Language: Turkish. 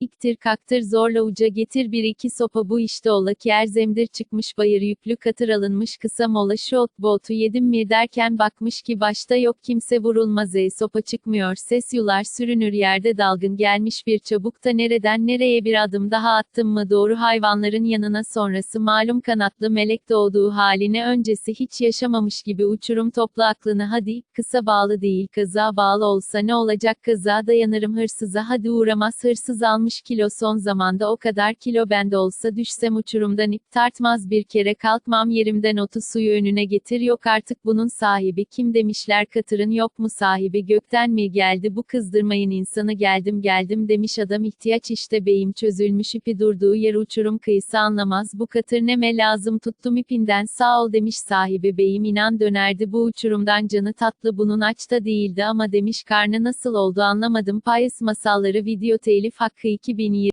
İktir kaktır zorla uca getir bir iki sopa bu işte ola ki erzemdir çıkmış bayır yüklü katır alınmış kısa mola şu ot botu yedim mi derken bakmış ki başta yok kimse vurulmaz. Ey sopa çıkmıyor ses yular sürünür yerde dalgın gelmiş bir çabukta nereden nereye bir adım daha attım mı? Doğru hayvanların yanına sonrası malum kanatlı melek doğduğu haline öncesi hiç yaşamamış gibi uçurum topla aklını. Hadi kısa bağlı değil kaza bağlı olsa ne olacak? Kaza dayanırım hırsıza hadi uğramaz hırsız almış kilo son zamanda o kadar kilo bende olsa düşsem uçurumdan ip tartmaz bir kere kalkmam yerimden otu suyu önüne getir. Yok artık bunun sahibi kim demişler katırın yok mu sahibi? Gökten mi geldi bu kızdırmayın insanı? Geldim geldim demiş adam. İhtiyaç işte beyim çözülmüş ipi durduğu yer uçurum kıyısı anlamaz. Bu katır neme lazım? Tuttum ipinden sağ ol demiş sahibi beyim. İnan dönerdi bu uçurumdan canı tatlı bunun aç da değildi. Ama demiş karnı nasıl oldu anlamadım. Payız masalları video telif hakkı 2020